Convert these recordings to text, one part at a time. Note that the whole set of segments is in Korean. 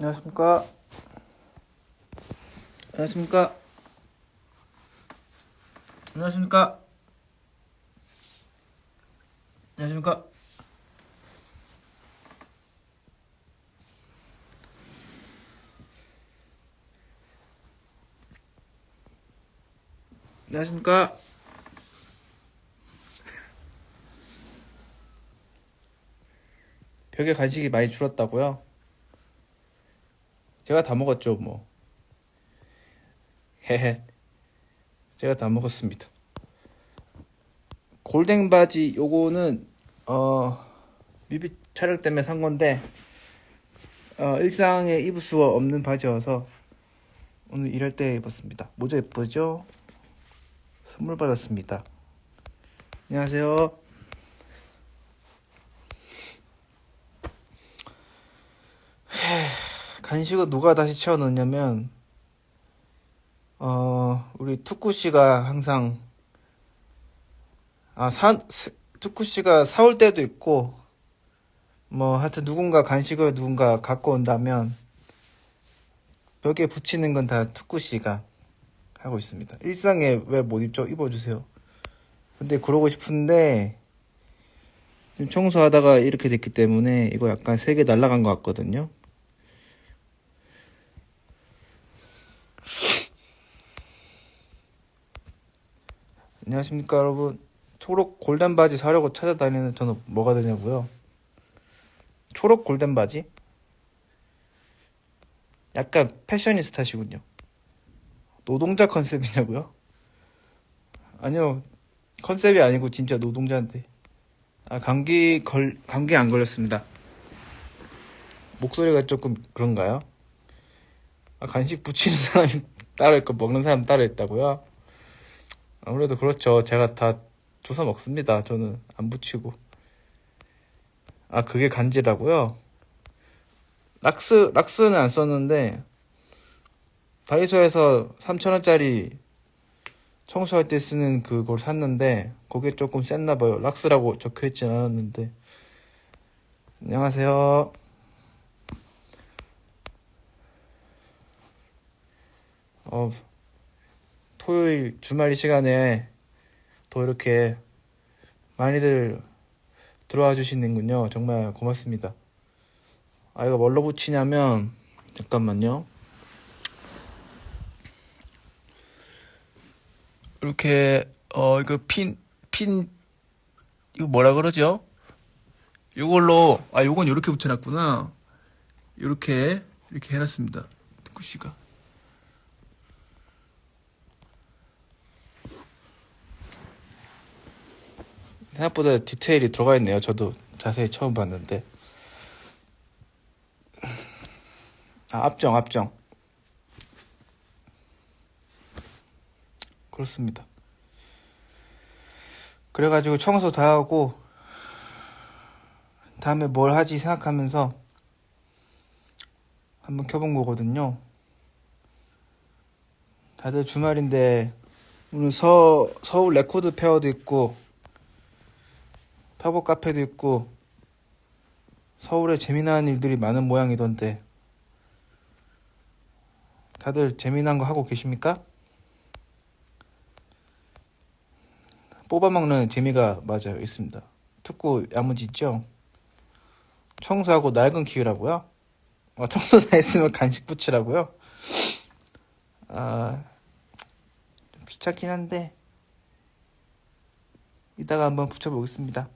안녕하십니까. 안녕하십니까. 안녕하십니까. 안녕하십니까. 안녕하십니까. 벽에 간식이 많이 줄었다고요? 제가 다 먹었죠, 뭐. 헤헤. 제가 다 먹었습니다. 골덴 바지 요거는 어 뮤비 촬영 때문에 산 건데 어 일상에 입을 수가 없는 바지여서 오늘 일할 때 입었습니다. 모자 예쁘죠? 선물 받았습니다. 안녕하세요. 간식을 누가 다시 채워 넣냐면 어 우리 투쿠 씨가 항상 아 사 투쿠 씨가 사올 때도 있고 뭐 하여튼 누군가 간식을 누군가 갖고 온다면 벽에 붙이는 건 다 투쿠 씨가 하고 있습니다. 일상에 왜 못 입죠? 입어주세요. 근데 그러고 싶은데 지금 청소하다가 이렇게 됐기 때문에 이거 약간 세 개 날라간 것 같거든요. 안녕하십니까 여러분. 초록 골덴 바지 사려고 찾아다니는 저는 뭐가 되냐고요? 초록 골덴 바지? 약간 패셔니스타시군요. 노동자 컨셉이냐고요? 아니요 컨셉이 아니고 진짜 노동자인데. 아 감기 걸 감기 안 걸렸습니다. 목소리가 조금 그런가요? 아 간식 붙이는 사람이 따로 있고 먹는 사람 따로 있다고요 아무래도 그렇죠. 제가 다 주워 먹습니다. 저는 안 붙이고. 아, 그게 간지라고요? 락스, 락스는 안 썼는데, 다이소에서 3,000원짜리 청소할 때 쓰는 그걸 샀는데, 그게 조금 셌나봐요. 락스라고 적혀 있진 않았는데. 안녕하세요. 어, 토요일 주말 이 시간에 또 이렇게 많이들 들어와 주시는군요. 정말 고맙습니다. 아, 이거 뭘로 붙이냐면, 잠깐만요. 이렇게, 어, 이거 핀, 핀, 이거 뭐라 그러죠? 이걸로, 아, 요건 이렇게 붙여놨구나. 이렇게, 이렇게 해놨습니다. 구씨가. 생각보다 디테일이 들어가 있네요. 저도 자세히 처음 봤는데. 아, 앞정, 앞정. 그렇습니다. 그래가지고 청소 다 하고, 다음에 뭘 하지 생각하면서 한번 켜본 거거든요. 다들 주말인데, 오늘 서, 서울 레코드 페어도 있고, 팝업 카페도 있고 서울에 재미난 일들이 많은 모양이던데 다들 재미난 거 하고 계십니까? 뽑아먹는 재미가 맞아요 있습니다 특구 야무지 있죠? 청소하고 낡은 키우라고요? 어, 청소 다 했으면 간식 붙이라고요? 아, 좀 귀찮긴 한데 이따가 한번 붙여보겠습니다.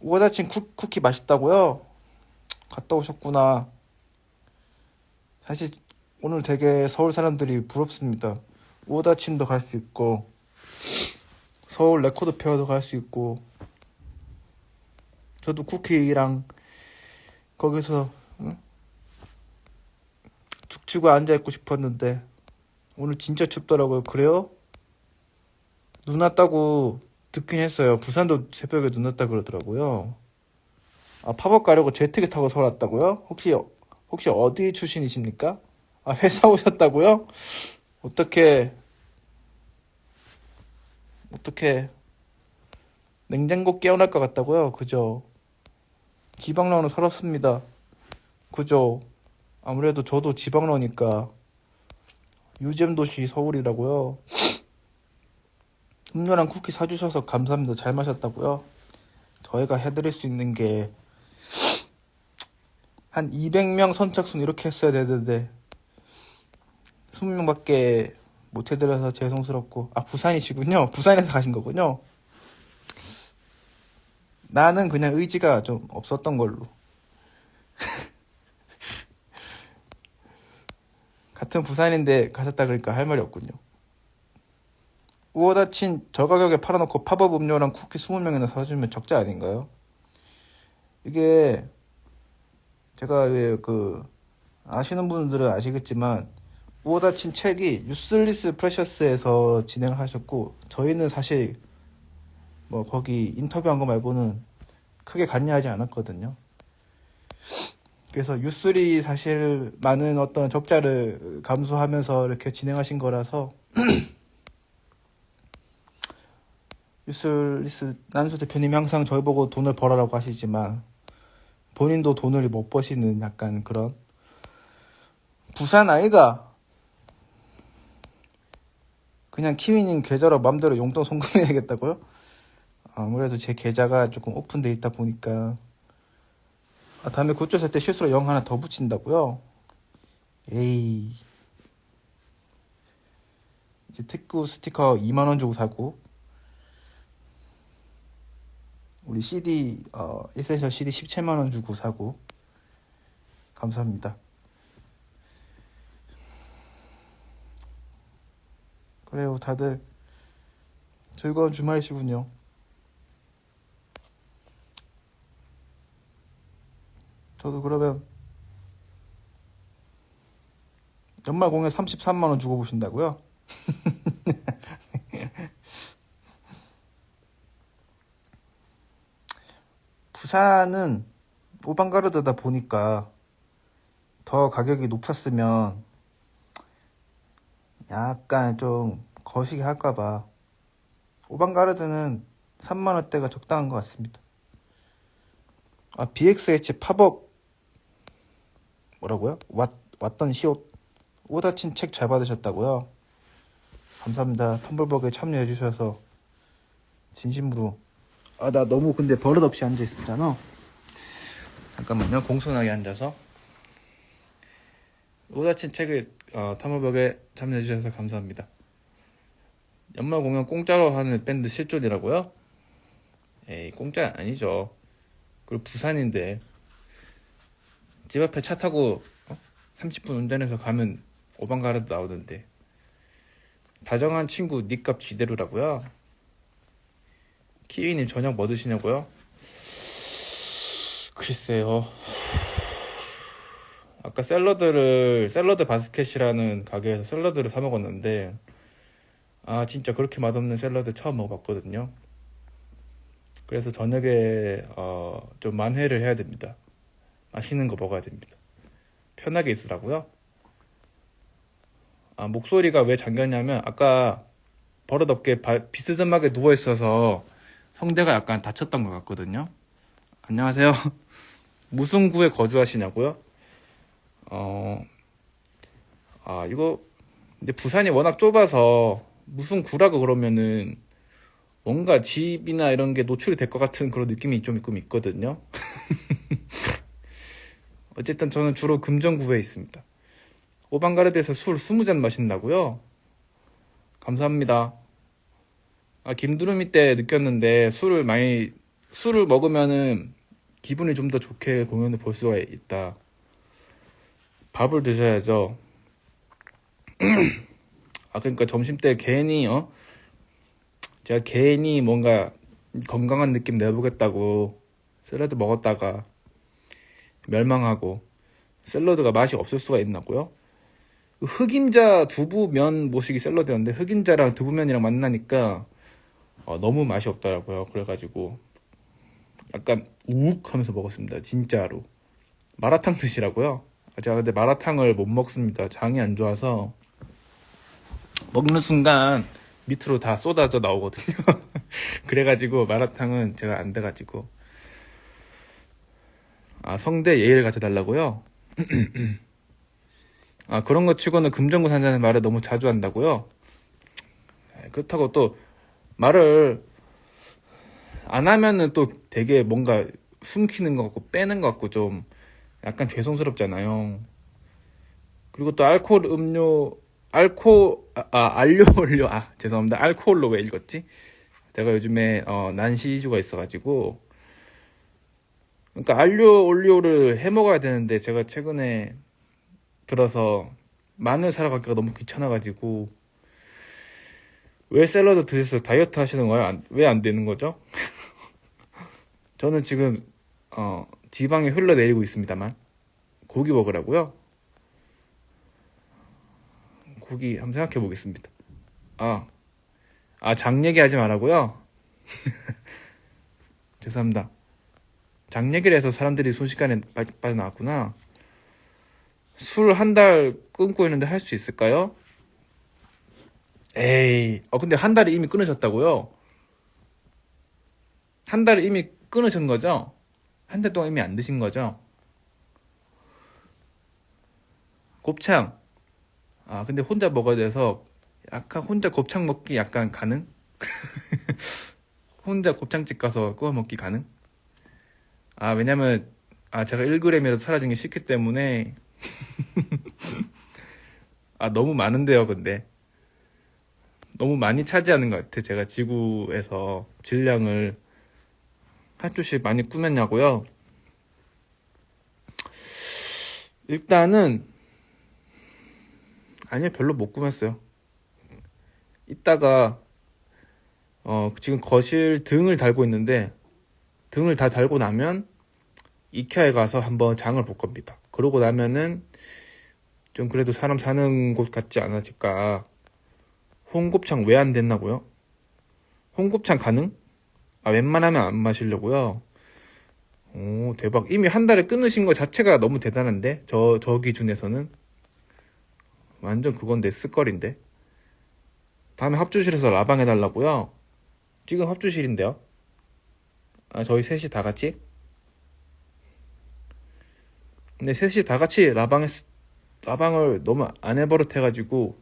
우아다친 쿠, 쿠키 맛있다고요? 갔다 오셨구나. 사실 오늘 되게 서울 사람들이 부럽습니다. 우아다친도 갈 수 있고 서울 레코드 페어도 갈 수 있고 저도 쿠키랑 거기서 응? 죽치고 앉아 있고 싶었는데 오늘 진짜 춥더라고요. 그래요? 눈 왔다고 듣긴 했어요. 부산도 새벽에 눈 왔다 그러더라고요. 아, 팝업 가려고 제트기 타고 서울 왔다고요? 혹시, 혹시 어디 출신이십니까? 아, 회사 오셨다고요? 어떻게, 어떻게, 냉장고 깨어날 것 같다고요? 그죠? 지방랑으로 서럽습니다. 그죠? 아무래도 저도 지방러니까 유잼 도시 서울이라고요. 음료랑 쿠키 사주셔서 감사합니다. 잘 마셨다고요. 저희가 해드릴 수 있는 게 한 200명 선착순 이렇게 했어야 되는데 20명밖에 못 해드려서 죄송스럽고 아 부산이시군요. 부산에서 가신 거군요. 나는 그냥 의지가 좀 없었던 걸로. 같은 부산인데 가셨다 그러니까 할 말이 없군요. 우어 다친 저 가격에 팔아놓고 팝업 음료랑 쿠키 20명이나 사주면 적자 아닌가요? 이게 제가 왜 그 아시는 분들은 아시겠지만 우어 다친 책이 유슬리스 프레셔스에서 진행을 하셨고 저희는 사실 뭐 거기 인터뷰한 거 말고는 크게 관여하지 않았거든요. 그래서 유슬이 사실 많은 어떤 적자를 감수하면서 이렇게 진행하신 거라서 유슬리스 난수 대표님이 항상 저희 보고 돈을 벌어라고 하시지만 본인도 돈을 못 버시는 약간 그런 부산 아이가 그냥 키위님 계좌로 맘대로 용돈 송금해야겠다고요? 아무래도 제 계좌가 조금 오픈돼 있다 보니까 아, 다음에 굿즈 살때 실수로 0 하나 더 붙인다고요? 에이 이제 특구 스티커 2만원 주고 사고 우리 CD 어, 에센셜 CD 17만 원 주고 사고. 감사합니다. 그래요 다들. 즐거운 주말이시군요. 저도 그러면 연말 공연 33만 원 주고 보신다고요? 부산은 오방가르드다 보니까 더 가격이 높았으면 약간 좀 거시기 할까봐 오방가르드는 3만 원대가 적당한 것 같습니다. 아 BXH 팝업 뭐라고요? 왔, 왔던 시옷 오다친 책 잘 받으셨다고요? 감사합니다. 텀블벅에 참여해 주셔서 진심으로 아 나 너무 근데 버릇없이 앉아 있었잖아. 잠깐만요. 공손하게 앉아서 오다친 책을 어, 텀블벅에 참여해 주셔서 감사합니다. 연말 공연 공짜로 하는 밴드 실존이라고요? 에이 공짜 아니죠. 그리고 부산인데 집 앞에 차 타고 어? 30분 운전해서 가면 오방가라도 나오던데 다정한 친구 니값 지대로라고요? 키위님 저녁 뭐 드시냐고요? 글쎄요 아까 샐러드를 샐러드 바스켓이라는 가게에서 샐러드를 사 먹었는데 아 진짜 그렇게 맛없는 샐러드 처음 먹어봤거든요 그래서 저녁에 어, 좀 만회를 해야 됩니다. 맛있는 거 먹어야 됩니다. 편하게 있으라고요. 아, 목소리가 왜 잠겼냐면 아까 버릇없게 바, 비스듬하게 누워 있어서 성대가 약간 다쳤던 것 같거든요. 안녕하세요. 무슨 구에 거주하시냐고요? 어, 아 이거 근데 부산이 워낙 좁아서 무슨 구라고 그러면은 뭔가 집이나 이런 게 노출이 될 것 같은 그런 느낌이 좀 있고 있거든요. 어쨌든 저는 주로 금정구에 있습니다. 오방가르드에서 술 20잔 마신다고요? 감사합니다. 아, 김두루미 때 느꼈는데 술을 많이 술을 먹으면은 기분이 좀 더 좋게 공연을 볼 수가 있다. 밥을 드셔야죠. 아 그러니까 점심 때 괜히 어 제가 괜히 뭔가 건강한 느낌 내보겠다고 샐러드 먹었다가 멸망하고 샐러드가 맛이 없을 수가 있나고요? 흑임자 두부면 모시기 샐러드였는데 흑임자랑 두부면이랑 만나니까 어, 너무 맛이 없더라고요. 그래가지고 약간 우욱 하면서 먹었습니다. 진짜로. 마라탕 드시라고요? 아, 제가 근데 마라탕을 못 먹습니다. 장이 안 좋아서 먹는 순간 밑으로 다 쏟아져 나오거든요. 그래가지고 마라탕은 제가 안 돼가지고 아 성대 예의를 가져달라고요? 아, 그런 거 치고는 금전구 산다는 말을 너무 자주 한다고요? 에, 그렇다고 또 말을 안 하면은 또 되게 뭔가 숨기는 것 같고 빼는 것 같고 좀 약간 죄송스럽잖아요. 그리고 또 알코올 음료, 알코, 아, 아, 알료 올료, 아, 죄송합니다. 알코올로 왜 읽었지? 제가 요즘에, 어, 난시주가 있어가지고, 그러니까 알료 올리오를 해 먹어야 되는데 제가 최근에 들어서 마늘 사러 가기가 너무 귀찮아가지고 왜 샐러드 드셔서 다이어트 하시는 거예요? 왜 안 되는 거죠? 저는 지금 어, 지방이 흘러내리고 있습니다만 고기 먹으라고요? 고기 한번 생각해 보겠습니다. 아, 아, 장 얘기하지 말라고요? 죄송합니다. 장 얘기를 해서 사람들이 순식간에 빠- 빠져나왔구나. 술 한 달 끊고 있는데 할 수 있을까요? 에이, 어, 근데 한 달을 이미 끊으셨다고요? 한 달을 이미 끊으신 거죠? 한 달 동안 이미 안 드신 거죠? 곱창. 아, 근데 혼자 먹어야 돼서 약간 혼자 곱창 먹기 약간 가능? 혼자 곱창집 가서 구워 먹기 가능? 아, 왜냐면, 아, 제가 1g이라도 사라진 게 싫기 때문에. 아, 너무 많은데요, 근데. 너무 많이 차지하는 것 같아. 제가 지구에서 질량을 한 주씩 많이 꾸몄냐고요? 일단은, 아니요, 별로 못 꾸몄어요. 이따가, 어, 지금 거실 등을 달고 있는데, 등을 다 달고 나면 이케아에 가서 한번 장을 볼 겁니다. 그러고 나면은 좀 그래도 사람 사는 곳 같지 않아질까. 홍곱창 왜 안 됐나고요? 홍곱창 가능? 아 웬만하면 안 마시려고요. 오 대박. 이미 한 달에 끊으신 거 자체가 너무 대단한데 저 저 기준에서는 완전 그건 내 쓰거리인데. 다음에 합주실에서 라방 해달라고요. 지금 합주실인데요. 아, 저희 셋이 다 같이? 근데 셋이 다 같이 라방 했, 라방을 너무 안 해버릇해가지고,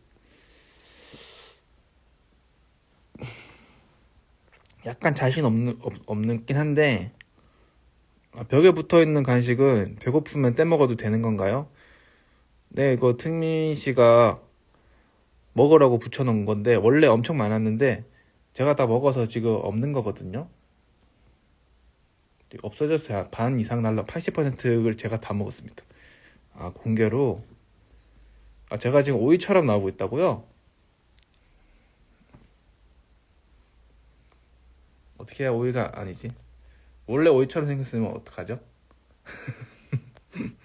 약간 자신 없는, 없, 없는긴 한데, 아, 벽에 붙어 있는 간식은 배고프면 떼 먹어도 되는 건가요? 네, 이거 특민 씨가 먹으라고 붙여놓은 건데, 원래 엄청 많았는데, 제가 다 먹어서 지금 없는 거거든요. 없어졌어요. 반 이상 날라 80%를 제가 다 먹었습니다. 아, 공개로. 아, 제가 지금 오이처럼 나오고 있다고요? 어떻게 해야 오이가 아니지? 원래 오이처럼 생겼으면 어떡하죠?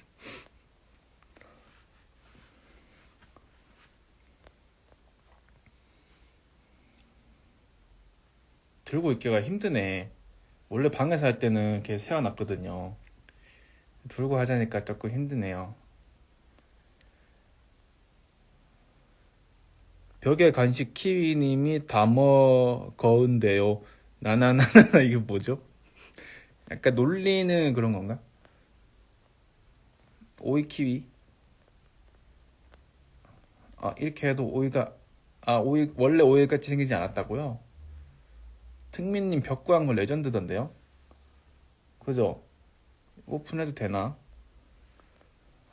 들고 있기가 힘드네. 원래 방에서 할 때는 이렇게 세워놨거든요. 들고 하자니까 조금 힘드네요. 벽에 간식 키위님이 다 먹어은데요. 나나나나 이게 뭐죠? 약간 놀리는 그런 건가? 오이 키위. 아 이렇게 해도 오이가 아 오이 원래 오이 같이 생기지 않았다고요? 특민님 벽 구한 거 레전드던데요? 그죠? 오픈해도 되나?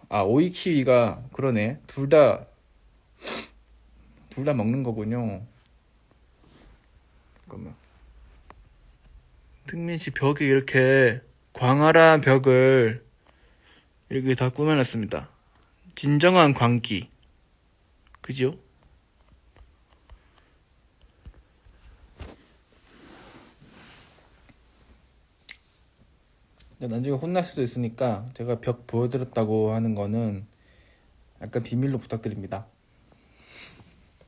아, 오이 키위가 그러네. 둘 다, 둘 다 먹는 거군요. 잠깐만. 특민 씨 벽에 이렇게 광활한 벽을 이렇게 다 꾸며놨습니다. 진정한 광기. 그죠? 나중에 혼날 수도 있으니까 제가 벽 보여드렸다고 하는 거는 약간 비밀로 부탁드립니다.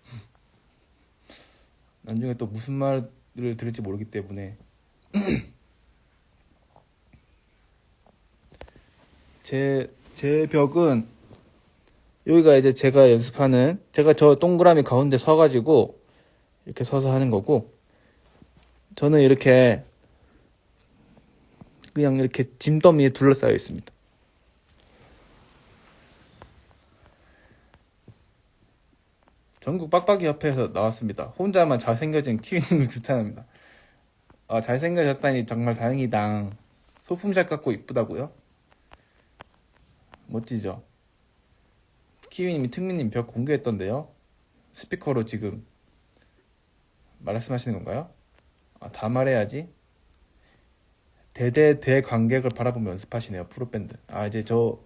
나중에 또 무슨 말을 들을지 모르기 때문에 제, 제 벽은 여기가 이제 제가 연습하는 제가 저 동그라미 가운데 서가지고 이렇게 서서 하는 거고 저는 이렇게 그냥 이렇게 짐더미에 둘러싸여 있습니다. 전국 빡빡이 협회에서 나왔습니다. 혼자만 잘생겨진 키위님을 규탄합니다. 아, 잘생겨졌다니 정말 다행이다. 소품샵 같고 이쁘다고요? 멋지죠? 키위님이 특민님 벽 공개했던데요? 스피커로 지금 말씀하시는 건가요? 아, 다 말해야지. 대대 대 관객을 바라보며 연습하시네요. 프로밴드. 아, 이제 저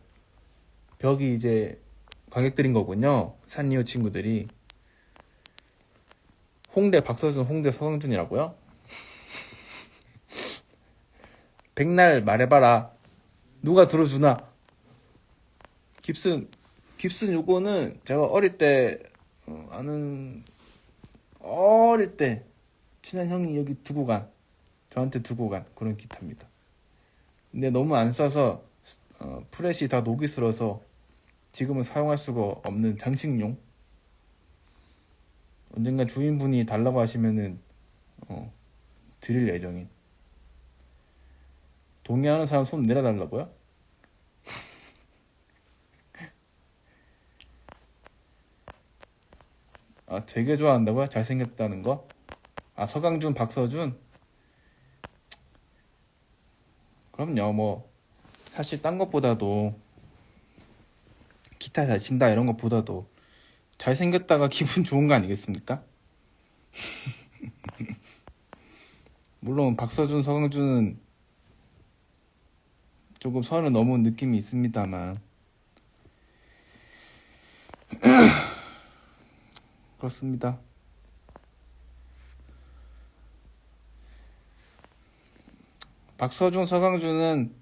벽이 이제 관객들인 거군요. 산리오 친구들이. 홍대 박서준, 홍대 서강준이라고요? 백날 말해봐라. 누가 들어주나? 깁슨, 깁슨 요거는 제가 어릴 때, 어, 아는, 어릴 때, 친한 형이 여기 두고 간, 저한테 두고 간 그런 기타입니다. 근데 너무 안 써서, 어, 프렛이 다 녹이 슬어서 지금은 사용할 수가 없는 장식용. 언젠가 주인분이 달라고 하시면은, 어, 드릴 예정인. 동의하는 사람 손 내려달라고요? 아, 되게 좋아한다고요? 잘생겼다는 거? 아, 서강준, 박서준? 그럼요, 뭐, 사실 딴 것보다도, 기타 잘 친다 이런 것보다도, 잘생겼다가 기분 좋은 거 아니겠습니까? 물론, 박서준, 서강준은 조금 선을 넘은 느낌이 있습니다만, 그렇습니다. 박서준, 서강준은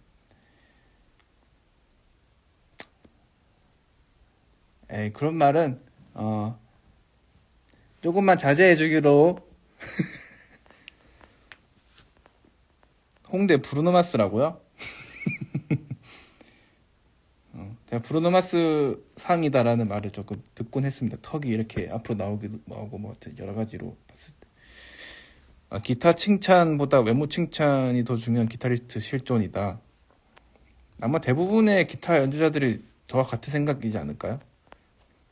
에이 그런 말은 어 조금만 자제해 주기로 홍대 브루노마스라고요? 어, 제가 브루노마스 상이다라는 말을 조금 듣곤 했습니다. 턱이 이렇게 앞으로 나오기도 하고 뭐 여러 가지로 봤을 때. 아, 기타 칭찬보다 외모 칭찬이 더 중요한 기타리스트 실존이다. 아마 대부분의 기타 연주자들이 저와 같은 생각이지 않을까요?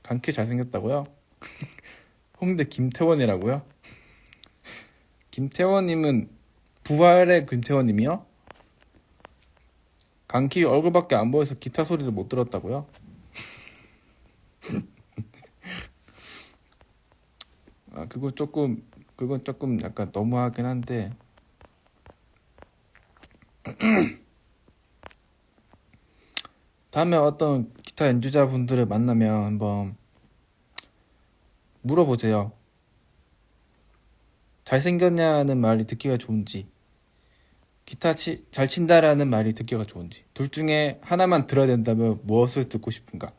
강키 잘생겼다고요? 홍대 김태원이라고요? 김태원님은 부활의 김태원님이요? 강키 얼굴밖에 안 보여서 기타 소리를 못 들었다고요? 아 그거 조금 그건 조금 약간 너무하긴 한데 다음에 어떤 기타 연주자분들을 만나면 한번 물어보세요. 잘생겼냐는 말이 듣기가 좋은지 기타 치, 잘 친다라는 말이 듣기가 좋은지 둘 중에 하나만 들어야 된다면 무엇을 듣고 싶은가?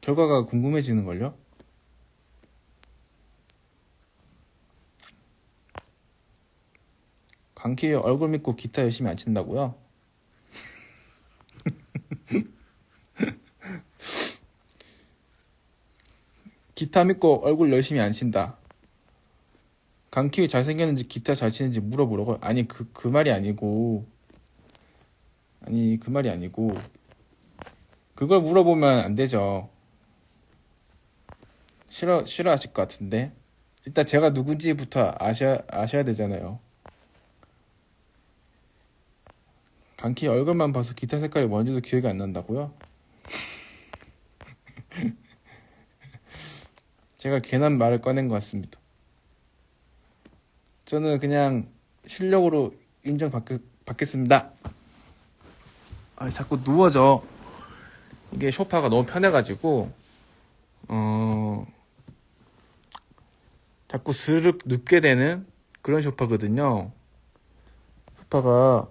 결과가 궁금해지는걸요? 강키 얼굴 믿고 기타 열심히 안 친다고요? 기타 믿고 얼굴 열심히 안 친다. 강키 잘생겼는지 기타 잘 치는지 물어보라고. 아니 그 그 말이 아니고 아니 그 말이 아니고 그걸 물어보면 안 되죠. 싫어 싫어하실 것 같은데 일단 제가 누군지부터 아셔야 아셔야 되잖아요. 강키 얼굴만 봐서 기타 색깔이 뭔지도 기억이 안 난다고요? 제가 괜한 말을 꺼낸 것 같습니다. 저는 그냥 실력으로 인정받겠습니다. 아, 자꾸 누워져. 이게 소파가 너무 편해가지고, 어, 자꾸 스르륵 눕게 되는 그런 소파거든요. 소파가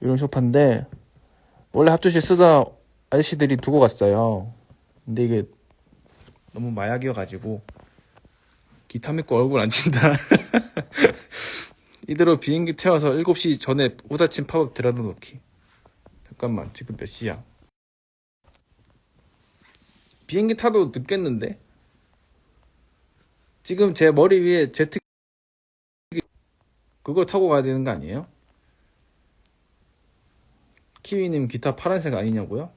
이런 소파인데, 원래 합주실 쓰던 아저씨들이 두고 갔어요. 근데 이게 너무 마약이어가지고 기타 믿고 얼굴 안 친다. 이대로 비행기 태워서 7시 전에 오다친 팝업 들어다 놓기. 잠깐만 지금 몇 시야? 비행기 타도 늦겠는데? 지금 제 머리 위에 제트 그걸 타고 가야 되는 거 아니에요? 키위님 기타 파란색 아니냐고요?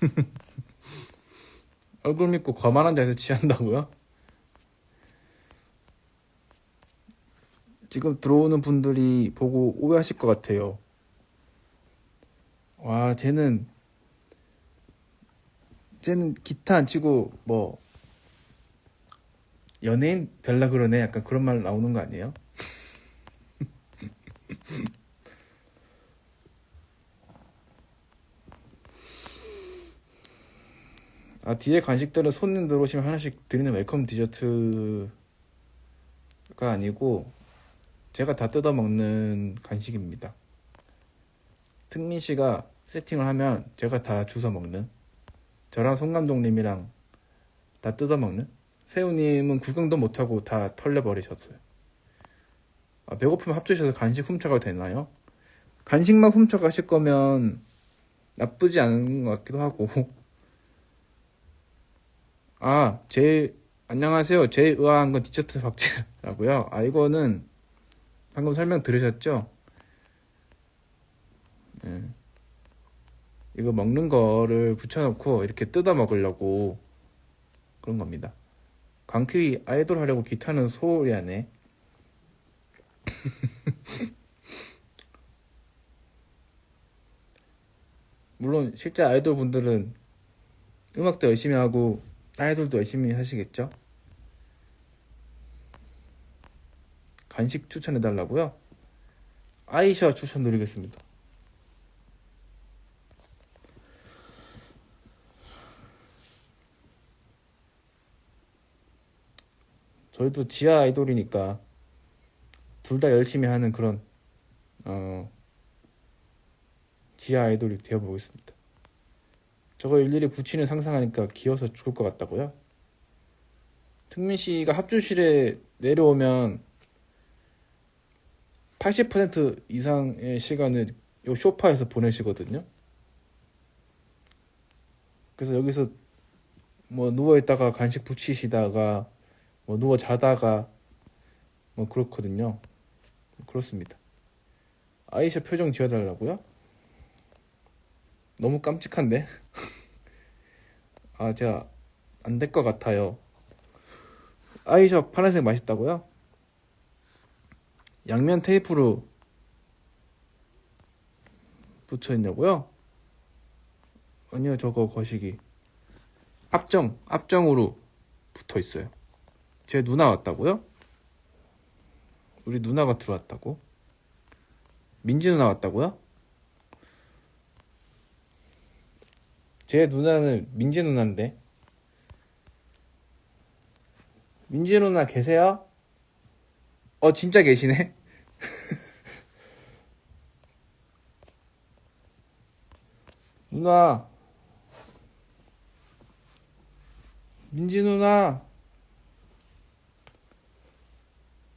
얼굴 믿고 거만한 자세에서 취한다고요? 지금 들어오는 분들이 보고 오해하실 것 같아요. 와, 쟤는, 쟤는 기타 안 치고, 뭐, 연예인 될라 그러네? 약간 그런 말 나오는 거 아니에요? 아, 뒤에 간식들은 손님 들어오시면 하나씩 드리는 웰컴 디저트가 아니고, 제가 다 뜯어 먹는 간식입니다. 특민 씨가 세팅을 하면 제가 다 주워 먹는. 저랑 송 감독님이랑 다 뜯어 먹는. 세우님은 구경도 못하고 다 털려 버리셨어요. 아, 배고프면 합주셔서 간식 훔쳐가도 되나요? 간식만 훔쳐가실 거면 나쁘지 않은 것 같기도 하고. 아, 제일 안녕하세요. 제일 의아한 건 디저트 박제라고요. 아, 이거는 방금 설명 들으셨죠? 예. 이거 먹는 거를 붙여놓고 이렇게 뜯어 먹으려고 그런 겁니다. 광퀴 아이돌 하려고 기타는 소리 하네. 물론 실제 아이돌 분들은 음악도 열심히 하고 아이돌도 열심히 하시겠죠? 간식 추천해 달라고요? 아이샤 추천 드리겠습니다. 저희도 지하 아이돌이니까 둘 다 열심히 하는 그런 어 지하 아이돌이 되어 보겠습니다. 저거 일일이 붙이는 상상하니까 귀여워서 죽을 것 같다고요? 특민 씨가 합주실에 내려오면 80% 이상의 시간을 요 쇼파에서 보내시거든요. 그래서 여기서 뭐 누워 있다가 간식 붙이시다가 뭐 누워 자다가 뭐 그렇거든요. 그렇습니다. 아이샤 표정 지어달라고요? 너무 깜찍한데? 아, 제가 안 될 것 같아요. 아이샤 파란색 맛있다고요? 양면 테이프로 붙여 있냐고요? 아니요, 저거 거시기. 앞정, 앞정으로 붙어 있어요. 제 누나 왔다고요? 우리 누나가 들어왔다고? 민지 누나 왔다고요? 제 누나는 민지 누나인데. 민지 누나 계세요? 어, 진짜 계시네? 누나. 민지 누나.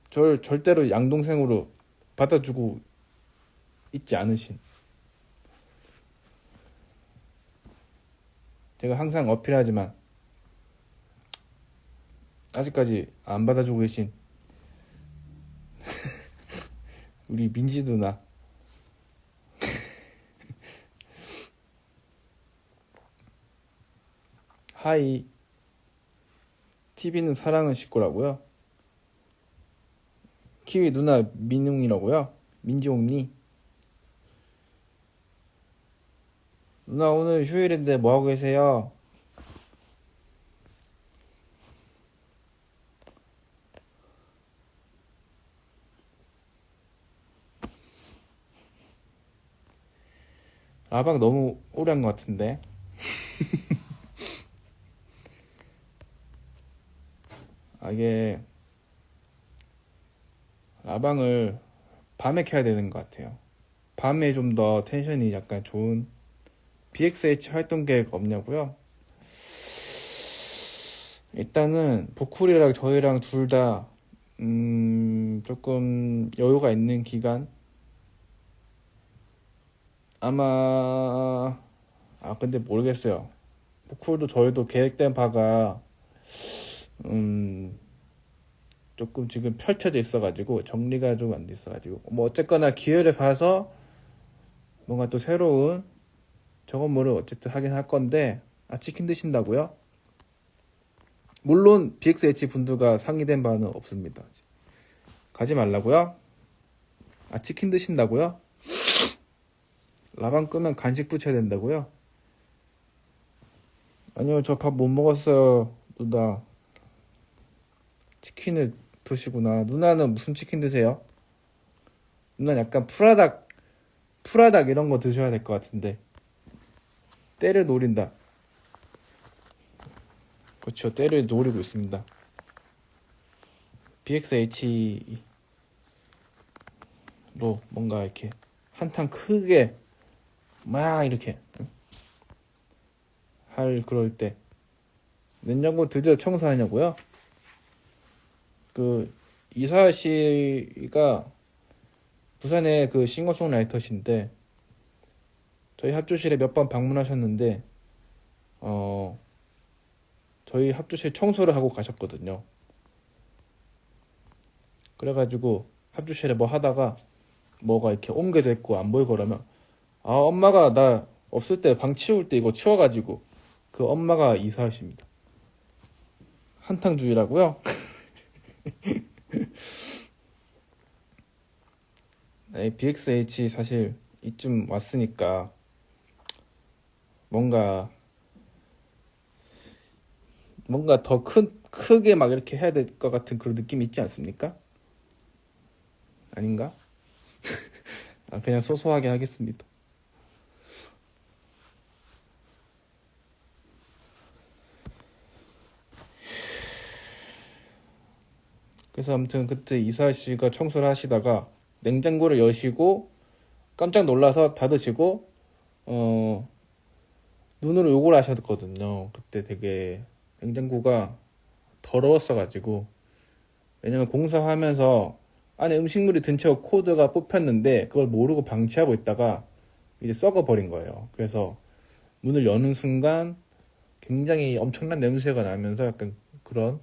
절 절대로 양동생으로 받아주고 있지 않으신. 제가 항상 어필하지만 아직까지 안 받아주고 계신 우리 민지 누나. 하이. TV는 사랑은 식구라고요? 키위 누나 민웅이라고요? 민지옥니? 누나 오늘 휴일인데 뭐 하고 계세요? 라방 너무 오래 한 것 같은데. 아, 이게, 라방을 밤에 켜야 되는 것 같아요. 밤에 좀 더 텐션이 약간 좋은 BXH 활동 계획 없냐고요? 일단은 보쿨이랑 저희랑 둘 다, 음, 조금 여유가 있는 기간? 아마 아 근데 모르겠어요. 보쿨도 저희도 계획된 바가 음 조금 지금 펼쳐져 있어가지고 정리가 좀 안 돼 있어가지고 뭐 어쨌거나 기회를 봐서 뭔가 또 새로운 저건 뭐를 어쨌든 하긴 할 건데 아 치킨 드신다고요? 물론 BXH 분들과 상의된 바는 없습니다. 가지 말라고요? 아 치킨 드신다고요? 라방 끄면 간식 붙여야 된다고요? 아니요 저 밥 못 먹었어요 누나 치킨을 드시구나. 누나는 무슨 치킨 드세요? 누나 약간 프라닭 프라닭 이런 거 드셔야 될 것 같은데. 때를 노린다. 그렇죠. 때를 노리고 있습니다. BXH로 뭔가 이렇게 한탕 크게 막 이렇게 할 그럴 때 냉장고 드디어 청소하냐고요? 그 이사 씨가 부산의 그 싱어송라이터신데 저희 합주실에 몇 번 방문하셨는데 어 저희 합주실 청소를 하고 가셨거든요. 그래가지고 합주실에 뭐 하다가 뭐가 이렇게 옮겨져 있고 안 보이고 그러면 아 엄마가 나 없을 때 방 치울 때 이거 치워가지고 그 엄마가 이사하십니다. 한탕주의라고요? 네, BXH 사실 이쯤 왔으니까 뭔가 뭔가 더 큰 크게 막 이렇게 해야 될 것 같은 그런 느낌이 있지 않습니까? 아닌가? 아, 그냥 소소하게 하겠습니다. 그래서 아무튼 그때 이사 씨가 청소를 하시다가 냉장고를 여시고 깜짝 놀라서 닫으시고 어 눈으로 욕을 하셨거든요. 그때 되게 냉장고가 더러웠어가지고 왜냐면 공사하면서 안에 음식물이 든 채로 코드가 뽑혔는데 그걸 모르고 방치하고 있다가 이제 썩어버린 거예요. 그래서 문을 여는 순간 굉장히 엄청난 냄새가 나면서 약간 그런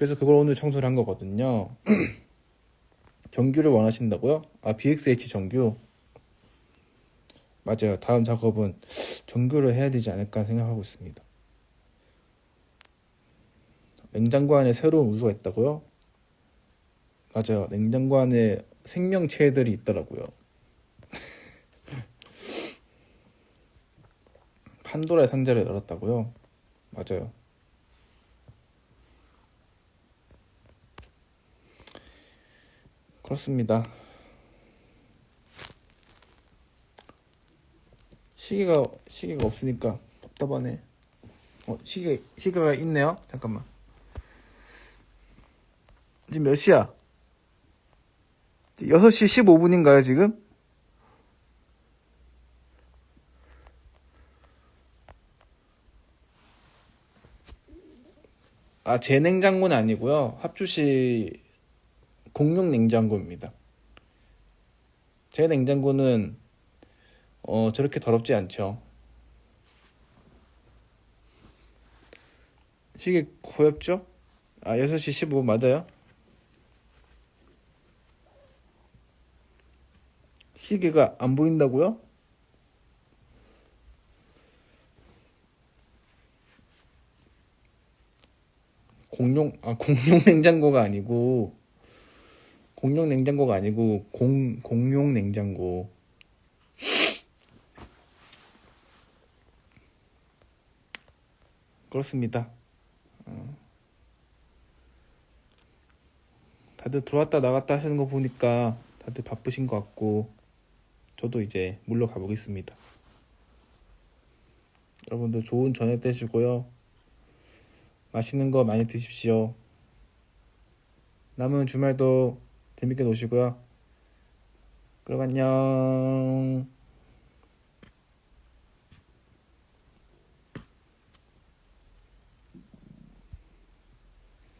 그래서 그걸 오늘 청소를 한 거거든요. 정규를 원하신다고요? 아 BXH 정규 맞아요. 다음 작업은 정규를 해야 되지 않을까 생각하고 있습니다. 냉장고 안에 새로운 우주가 있다고요? 맞아요. 냉장고 안에 생명체들이 있더라고요. 판도라의 상자를 열었다고요? 맞아요. 그렇습니다. 시계가 시계가 없으니까 답답하네. 어 시계 시계가 있네요. 잠깐만. 지금 몇 시야? 6시 15분인가요, 지금? 아, 제 냉장고는 아니고요. 합주시 공용 냉장고입니다. 제 냉장고는 어, 저렇게 더럽지 않죠. 시계 고엽죠? 아, 6시 15분 맞아요? 시계가 안 보인다고요? 공용 아 공용 냉장고가 아니고 공용 냉장고가 아니고 공 공용 냉장고 그렇습니다. 어. 다들 들어왔다 나갔다 하시는 거 보니까 다들 바쁘신 것 같고 저도 이제 물러가 보겠습니다. 여러분들 좋은 저녁 되시고요. 맛있는 거 많이 드십시오. 남은 주말도 재밌게 노시고요. 그럼 안녕.